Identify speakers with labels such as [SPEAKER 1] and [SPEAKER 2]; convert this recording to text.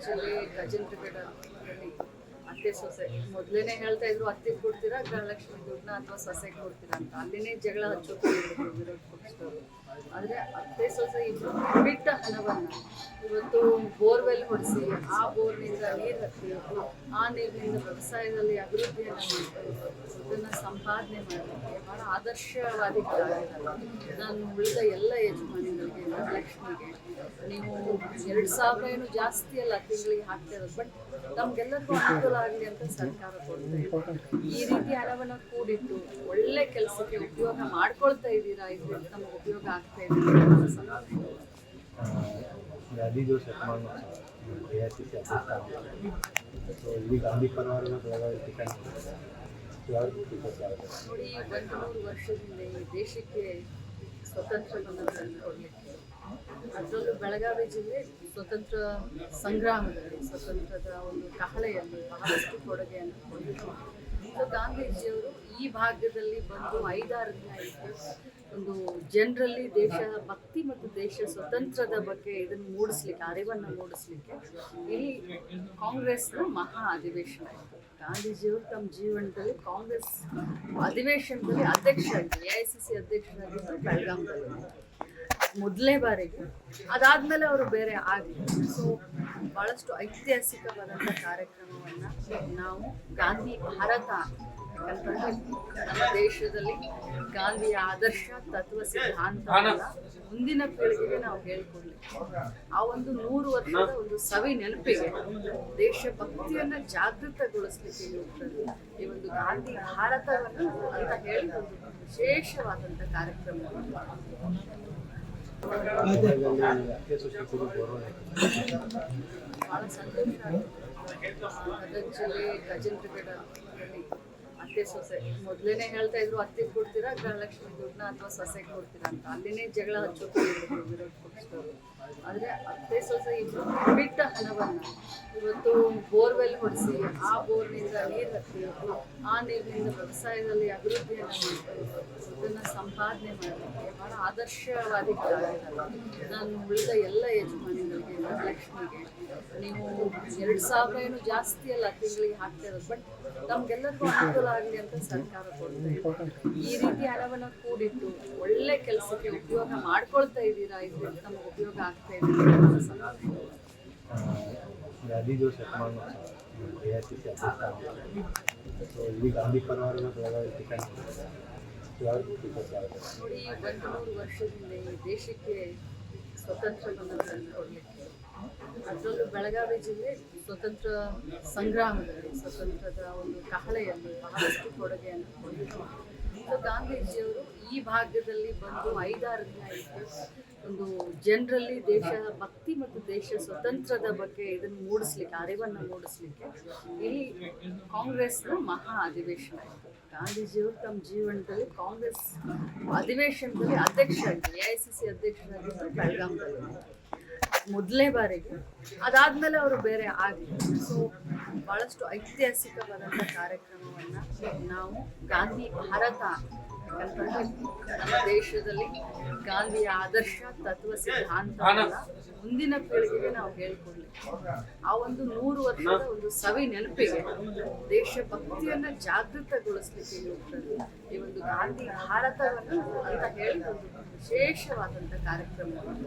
[SPEAKER 1] ಜಿಲ್ಲೆ ಗಜೇಂದ್ರಗಡದಲ್ಲಿ ಅತ್ತೆ ಸೊಸೆ ಮೊದಲೇನೆ ಹೇಳ್ತಾ ಇದ್ರು ಅತ್ತೆ ಕೊಡ್ತೀರಾ ಗೃಹಲಕ್ಷ್ಮಿ ದುಡ್ಡನ್ನ ಅಥವಾ ಸೊಸೆಗೆ ಕೊಡ್ತೀರಾ ಅಂತ ಅಲ್ಲಿನೇ ಜಗಳ ಹಚ್ಚೋಕೆ ಆದರೆ ಅತ್ತೆ ಸೊಸೆ ಇಬ್ಬರು ಬಿಟ್ಟ ಹಣವನ್ನು ಇವತ್ತು ಬೋರ್ವೆಲ್ ಹೊಡಿಸಿ, ಆ ಬೋರ್ನಿಂದ ನೀರು ಹತ್ತಿ, ಆ ನೀರಿನಿಂದ ವ್ಯವಸಾಯದಲ್ಲಿ ಅಭಿವೃದ್ಧಿಯನ್ನು ಮಾಡ್ತಾರೆ ಅದನ್ನು ಸಂಪಾದನೆ ಮಾಡಲಿಕ್ಕೆ ಭಾಳ ಆದರ್ಶವಾದಿಗಳಾಗಿದ್ದಾರೆ ನಾನು ಉಳಿದ ಎಲ್ಲ ಯಜಮಾನಿಗಳಿಗೆ, ಲಕ್ಷ್ಮಿಗೆ, ನೀವು ಎರಡು ಸಾವಿರ ಏನು ಜಾಸ್ತಿ ಅಲ್ಲ, ತಿಂಗಳಿಗೆ ಹಾಕ್ತಾ ಇರೋದು ಬಟ್ ನಮ್ಗೆಲ್ಲರಿಗೂ ಅನುಕೂಲ ಆಗಲಿ ಅಂತ ಸರ್ಕಾರ ಕೊಡ್ತಾ ಈ ರೀತಿ ಹಣವನ್ನು ಕೂಡಿಟ್ಟು ಒಳ್ಳೆ ಕೆಲಸಕ್ಕೆ ಉಪಯೋಗ ಮಾಡ್ಕೊಳ್ತಾ ಇದ್ದೀರಾ? ಇದು ನಮ್ಗೆ ಉಪಯೋಗ ಆಗ್ತಾ ಇದೆ
[SPEAKER 2] ಗಾಂಧಿ ಶತಮಾನೋತ್ಸವ ಎ ಐ ಸಿ ಇಲ್ಲಿ ಗಾಂಧಿ ಪರಿವಾರದ ಈ ಯಾವ
[SPEAKER 1] ನೋಡಿ ಒಂದು ನೂರು ವರ್ಷದಿಂದ ಈ ದೇಶಕ್ಕೆ ಸ್ವತಂತ್ರವನ್ನು ತಂದುಕೊಡ್ಲಿಕ್ಕೆ ಅದರಲ್ಲೂ ಬೆಳಗಾವಿ ಜಿಲ್ಲೆ ಸ್ವತಂತ್ರ ಸಂಗ್ರಾಮದಲ್ಲಿ ಸ್ವತಂತ್ರದ ಒಂದು ಕಹಳೆಯಲ್ಲಿ ಬಹಳಷ್ಟು ಕೊಡುಗೆಯನ್ನು ಕೊಟ್ಟಿದ್ದು ಗಾಂಧೀಜಿಯವರು ಈ ಭಾಗದಲ್ಲಿ ಬಂದು ಐದಾರು ದಿನ ಇತ್ತು ಒಂದು ಜನರಲ್ಲಿ ದೇಶ ಭಕ್ತಿ ಮತ್ತು ದೇಶ ಸ್ವತಂತ್ರದ ಬಗ್ಗೆ ಇದನ್ನು ಮೂಡಿಸ್ಲಿಕ್ಕೆ, ಅರಿವನ್ನು ಮೂಡಿಸ್ಲಿಕ್ಕೆ ಇಲ್ಲಿ ಕಾಂಗ್ರೆಸ್ನ ಮಹಾ ಅಧಿವೇಶನ ಇತ್ತು ಗಾಂಧೀಜಿಯವರು ತಮ್ಮ ಜೀವನದಲ್ಲಿ ಕಾಂಗ್ರೆಸ್ ಅಧಿವೇಶನದಲ್ಲಿ ಅಧ್ಯಕ್ಷರಾಗಿ ಎ ಐ ಸಿ ಸಿ ಅಧ್ಯಕ್ಷರಾಗಿದ್ದು ಬೆಳಗಾಂದಲ್ಲಿ ಮೊದಲನೇ ಬಾರಿಗೆ. ಅದಾದಮೇಲೆ ಅವರು ಬೇರೆ ಆಗಿ ಸೊ ಭಾಳಷ್ಟು ಐತಿಹಾಸಿಕವಾದಂಥ ಕಾರ್ಯಕ್ರಮವನ್ನು ನಾವು ಗಾಂಧಿ ಭಾರತ ನಮ್ಮ ದೇಶದಲ್ಲಿ ಗಾಂಧಿಯ ಆದರ್ಶ ತತ್ವ ಸಿದ್ಧಾಂತ ಮುಂದಿನ ಪೀಳಿಗೆಗೆ ನಾವು ಹೇಳ್ಕೊಡ್ಲಿಕ್ಕೆ ಆ ಒಂದು ನೂರು ವರ್ಷದ ಒಂದು ಸವಿ ನೆನಪಿಗೆ ದೇಶಭಕ್ತಿಯನ್ನ ಜಾಗೃತಗೊಳಿಸ್ಲಿಕ್ಕೆ ಇರುತ್ತದೆ ಈ ಒಂದು ಗಾಂಧಿ ಭಾರತವನ್ನು ಅಂತ ಹೇಳಿ ಒಂದು
[SPEAKER 2] ವಿಶೇಷವಾದಂತ ಕಾರ್ಯಕ್ರಮ
[SPEAKER 1] ಬಹಳ ಸಂತೋಷ ಗದಗ ಜಿಲ್ಲೆ ಗಜೇಂದ್ರಗಡದಲ್ಲಿ ಅತ್ತೆ ಸೊಸೆ, ಮೊದಲೇನೆ ಹೇಳ್ತಾ ಇದ್ರು ಅತ್ತೆ ಕೊಡ್ತೀರಾ, ಗೃಹಲಕ್ಷ್ಮಿ ದುಡ್ಡನ್ನ ಅಥವಾ ಸೊಸೆಗೆ ಕೊಡ್ತೀರಾ ಅಂತ? ಅಲ್ಲಿನೇ ಜಗಳ ಹಚ್ಚೋದು ಆದ್ರೆ ಅತ್ತೆ ಸೊಸೆ ಇಬ್ಬರು ಬಿಟ್ಟ ಹಣವನ್ನ ಇವತ್ತು ಬೋರ್ವೆಲ್ ಹೊಡಿಸಿ, ಆ ಬೋರ್ನಿಂದ ನೀರು ಹತ್ತಿ, ಆ ನೀರಿನಿಂದ ವ್ಯವಸಾಯದಲ್ಲಿ ಅಭಿವೃದ್ಧಿಯನ್ನು ಅದನ್ನ ಸಂಪಾದನೆ ಮಾಡಲಿಕ್ಕೆ ಬಹಳ ಆದರ್ಶವಾದಿಗಳಾಗಿದ್ದಾರೆ ನಾನು ಉಳಿದ ಎಲ್ಲ ಯಜಮಾನಿಗಳಿಗೆ ವರಲಕ್ಷ್ಮಿಗೆ ನೀವು ಎರಡು ಸಾವಿರ ಏನು ಜಾಸ್ತಿ ಅಲ್ಲ ತಿಂಗಳಿಗೆ ಹಾಕ್ತಾ ಇರೋದು ಬಟ್ ನಮ್ಗೆಲ್ಲರಿಗೂ ಅನುಕೂಲ ಆಗಲಿ ಅಂತ ಸರ್ಕಾರ ಕೊಡ್ತಾ ಈ ರೀತಿ ಹಣವನ್ನು ಕೂಡಿಟ್ಟು ಒಳ್ಳೆ ಕೆಲಸಕ್ಕೆ ಉಪಯೋಗ ಮಾಡ್ಕೊಳ್ತಾ ಇದ್ದೀರಾ? ಇದರಿಂದ ನಮಗೆ ಉಪಯೋಗ ಆಗ್ತಾ ಇದೆ ನೋಡಿ ಒಂದು ನೂರು ವರ್ಷದಿಂದ ಈ ದೇಶಕ್ಕೆ ಸ್ವತಂತ್ರವನ್ನು ತಂದುಕೊಡ್ಲಿಕ್ಕೆ ಅದರಲ್ಲೂ ಬೆಳಗಾವಿ ಜಿಲ್ಲೆ ಸ್ವತಂತ್ರ ಸಂಗ್ರಾಮದಲ್ಲಿ ಸ್ವತಂತ್ರದ ಒಂದು ಕಹಳೆಯಲ್ಲಿ ಬಹಳಷ್ಟು ಕೊಡುಗೆಯನ್ನು ಕೊಟ್ಟಿದ್ರು ಗಾಂಧೀಜಿಯವರು ಈ ಭಾಗದಲ್ಲಿ ಬಂದು ಐದಾರು ದಿನ ಇದ್ದು, ಒಂದು ಜನರಲ್ಲಿ ದೇಶ ಭಕ್ತಿ ಮತ್ತು ದೇಶ ಸ್ವತಂತ್ರದ ಬಗ್ಗೆ ಇದನ್ನು ಮೂಡಿಸ್ಲಿಕ್ಕೆ, ಅರಿವನ್ನು ಮೂಡಿಸ್ಲಿಕ್ಕೆ ಇಲ್ಲಿ ಕಾಂಗ್ರೆಸ್ನ ಮಹಾ ಅಧಿವೇಶನ ಇತ್ತು ಗಾಂಧೀಜಿಯವರು ತಮ್ಮ ಜೀವನದಲ್ಲಿ ಕಾಂಗ್ರೆಸ್ ಅಧಿವೇಶನದಲ್ಲಿ ಅಧ್ಯಕ್ಷರಾಗಿ ಎ ಐ ಸಿ ಸಿ ಅಧ್ಯಕ್ಷರಾಗಿದ್ದರು ಬೆಳಗಾಂದಲ್ಲಿ ಮೊದಲನೇ ಬಾರಿಗೆ ಅದಾದ್ಮೇಲೆ ಅವರು ಬೇರೆ ಆಗಲಿ ಸೊ ಭಾಳಷ್ಟು ಐತಿಹಾಸಿಕವಾದಂಥ ಕಾರ್ಯಕ್ರಮವನ್ನು ನಾವು ಗಾಂಧಿ ಭಾರತ ನಮ್ಮ ದೇಶದಲ್ಲಿ ಗಾಂಧಿಯ ಆದರ್ಶ ತತ್ವ ಸಿದ್ಧಾಂತವನ್ನು ಮುಂದಿನ ಪೀಳಿಗೆಗೆ ನಾವು ಹೇಳ್ಕೊಡ್ಲಿಕ್ಕೆ ಆ ಒಂದು ನೂರು ವರ್ಷದ ಒಂದು ಸವಿ ನೆನಪಿಗೆ ದೇಶಭಕ್ತಿಯನ್ನ ಜಾಗೃತಗೊಳಿಸ್ಲಿಕ್ಕೆ ಇರುತ್ತದೆ ಈ ಒಂದು ಗಾಂಧಿ ಭಾರತವನ್ನು ಅಂತ ಹೇಳಿ ಒಂದು ವಿಶೇಷವಾದಂಥ ಕಾರ್ಯಕ್ರಮವನ್ನು